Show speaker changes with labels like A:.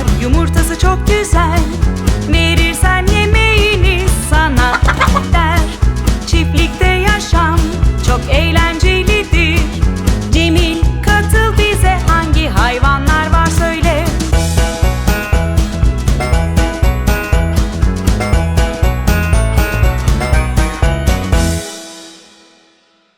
A: var. Yumurtası çok